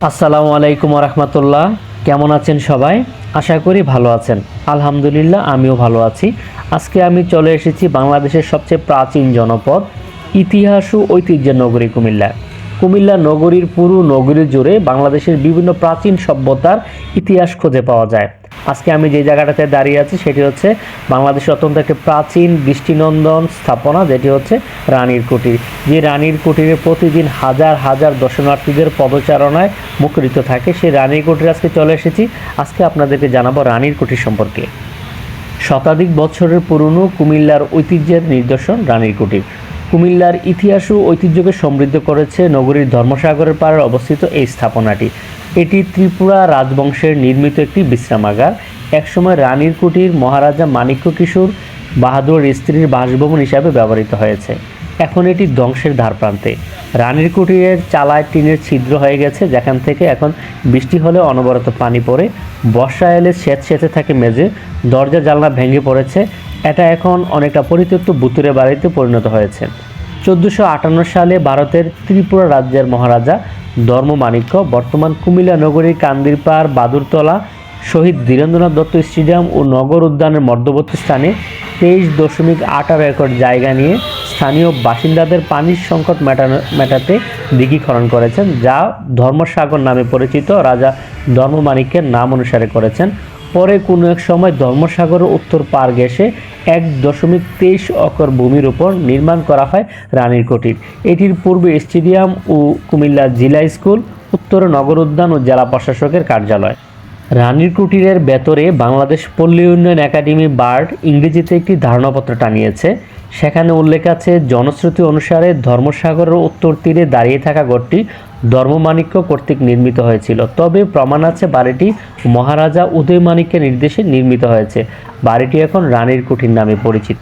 আসসালামু আলাইকুম রহমতুল্লাহ কেমন আছেন সবাই? আশা করি ভালো আছেন। আলহামদুলিল্লাহ, আমিও ভালো আছি। আজকে আমি চলে এসেছি বাংলাদেশের সবচেয়ে প্রাচীন জনপদ, ইতিহাস ও ঐতিহ্যের নগরী কুমিল্লা। কুমিল্লা নগরীর পুরো নগরী জুড়ে বাংলাদেশের বিভিন্ন প্রাচীন সভ্যতার ইতিহাস খুঁজে পাওয়া যায়। আজকে আমি যে জায়গাটাতে দাঁড়িয়ে আছি সেটি হচ্ছে বাংলাদেশের অত্যন্ত একটি প্রাচীন দৃষ্টিনন্দন স্থাপনা, যেটি হচ্ছে রানীর কুটির। যে রানীর কুটিরে প্রতিদিন হাজার হাজার দর্শনার্থীদের পদচারণায় মুখরিত থাকে। সেই রানীর কুটির আজকে চলে এসেছি। আজকে আপনাদেরকে জানাব রানীর কুটির সম্পর্কে। শতাধিক বছরের পুরনো কুমিল্লার ঐতিহ্যের নিদর্শন রানীর কুটির। কুমিল্লার ইতিহাস ও ঐতিহ্যকে সমৃদ্ধ করেছে নগরীর ধর্মসাগরের পাড়ে অবস্থিত এই স্থাপনাটি। এটি ত্রিপুরা রাজবংশের নির্মিত একটি বিশ্রামাগার। একসময় রানীর কুটির মহারাজা মানিক্য কিশোর বাহাদুর স্ত্রীর বাসভবন হিসাবে ব্যবহৃত হয়েছে। এখন এটি ধ্বংসের ধারপ্রান্তে। রানীর কুটিরের চালায় টিনের ছিদ্র হয়ে গেছে, যেখান থেকে এখন বৃষ্টি হলে অনবরত পানি পড়ে। বর্ষা এলে স্যাঁত স্যাঁতে থাকে মেঝে, দরজা জানলা ভেঙে পড়েছে। এটা এখন অনেকটা পরিত্যক্ত বুতুরে বাড়িতে পরিণত হয়েছে। চোদ্দোশো আটান্ন সালে ভারতের ত্রিপুরা রাজ্যের মহারাজা ধর্মমাণিক্য, বর্তমান কুমিল্লা নগরীর কান্দিরপাড়, বাদুরতলা, শহীদ ধীরেন্দ্রনাথ দত্ত স্টেডিয়াম ও নগর উদ্যানের মধ্যবর্তী স্থানে তেইশ দশমিক আঠারো একর জায়গা নিয়ে স্থানীয় বাসিন্দাদের পানির সংকট মেটানো, মেটাতে দিঘি খনন করেছেন, যা ধর্মসাগর নামে পরিচিত। রাজা ধর্মমাণিক্যের নাম অনুসারে করেছেন। পরে কোনো এক সময় ধর্মসাগরের উত্তর পার ঘেঁষে এক দশমিক তেইশ একর ভূমির উপর নির্মাণ করা হয় রানীর কুটির। এটির পূর্বে স্টেডিয়াম ও কুমিল্লা জেলা স্কুল, উত্তরে নগর উদ্যান ও জেলা প্রশাসকের কার্যালয়। রানীর কুটিরের ভেতরে বাংলাদেশ পল্লী উন্নয়ন একাডেমি বার্ড ইংরেজিতে একটি ধারণাপত্র টানিয়েছে। সেখানে উল্লেখ আছে, জনশ্রুতি অনুসারে ধর্মসাগরের উত্তর তীরে দাঁড়িয়ে থাকা ঘরটি ধর্মমাণিক্য কর্তৃক নির্মিত হয়েছিল। তবে প্রমাণ আছে, বাড়িটি মহারাজা উদয়মাণিক্যের নির্দেশে নির্মিত হয়েছে। বাড়িটি এখন রানীর কুটির নামে পরিচিত।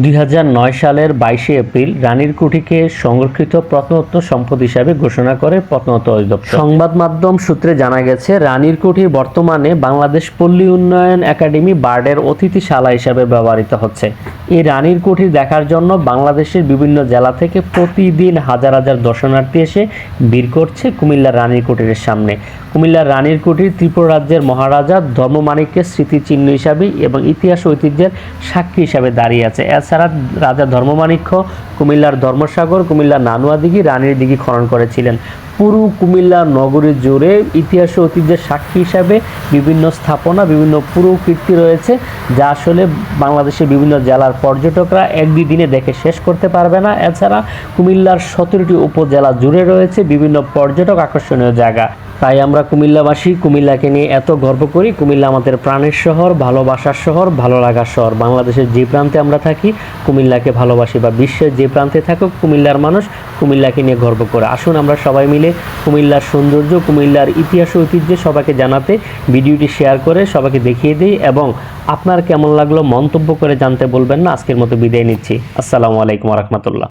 দুই হাজার নয় সালের বাইশে এপ্রিল রানীর কুঠিকে সংরক্ষিত প্রত্নতত্ত্ব সম্পদ হিসাবে ঘোষণা করে প্রত্নতত্ত্ব অধিদপ্তর। সংবাদ মাধ্যম সূত্রে জানা গেছে, রানীর কুঠি বর্তমানে বাংলাদেশ পল্লী উন্নয়ন একাডেমি বার্ডের অতিথিশালা হিসাবে ব্যবহৃত হচ্ছে। এই রানীর কুঠি দেখার জন্য বাংলাদেশের বিভিন্ন জেলা থেকে প্রতিদিন হাজার হাজার দর্শনার্থী এসে ভিড় করছে কুমিল্লার রানীর কুটিরের সামনে। কুমিল্লার রানীর কুটির ত্রিপুরা রাজ্যের মহারাজা ধর্মমাণিক্যের স্মৃতিচিহ্ন হিসাবে এবং ইতিহাস ঐতিহ্যের সাক্ষী হিসাবে দাঁড়িয়ে আছে। এছাড়া রাজা ধর্মমাণিক্য, কুমিল্লার ধর্মসাগর, কুমিল্লার নানুয়া দিঘি, রানীর দিঘি খনন করেছিলেন। পুরো কুমিল্লা নগরী জুড়ে ইতিহাস ও ঐতিহ্যের সাক্ষী হিসাবে বিভিন্ন স্থাপনা, বিভিন্ন পুরো কীর্তি রয়েছে, যা আসলে বাংলাদেশের বিভিন্ন জেলার পর্যটকরা এক দুই দিনে দেখে শেষ করতে পারবে না। এছাড়া কুমিল্লার সতেরোটি উপজেলা জুড়ে রয়েছে বিভিন্ন পর্যটক আকর্ষণীয় জায়গা। তাই আমরা কুমিল্লাবাসী, কুমিল্লাকে নিয়ে এত গর্ব করি। কুমিল্লা আমাদের প্রাণের শহর, ভালোবাসার শহর, ভালো লাগার শহর। বাংলাদেশের যে প্রান্তে আমরা থাকি, কুমিল্লাকে ভালোবাসি বা বিশ্বের যে প্রান্তে থাকুক, কুমিল্লার মানুষ কুমিল্লাকে নিয়ে গর্ব করে। আসুন আমরা সবাই মিলে কুমিল্লার সৌন্দর্য, কুমিল্লার ইতিহাস ও ঐতিহ্য সবাইকে জানাতে, ভিডিওটি শেয়ার করে সবাইকে দেখিয়ে দিই এবং আপনার কেমন লাগল মন্তব্য করে জানতে বলবেন না, আজকের মতো বিদায় নিচ্ছি। আসসালামু আলাইকুম রহমতুল্লাহ।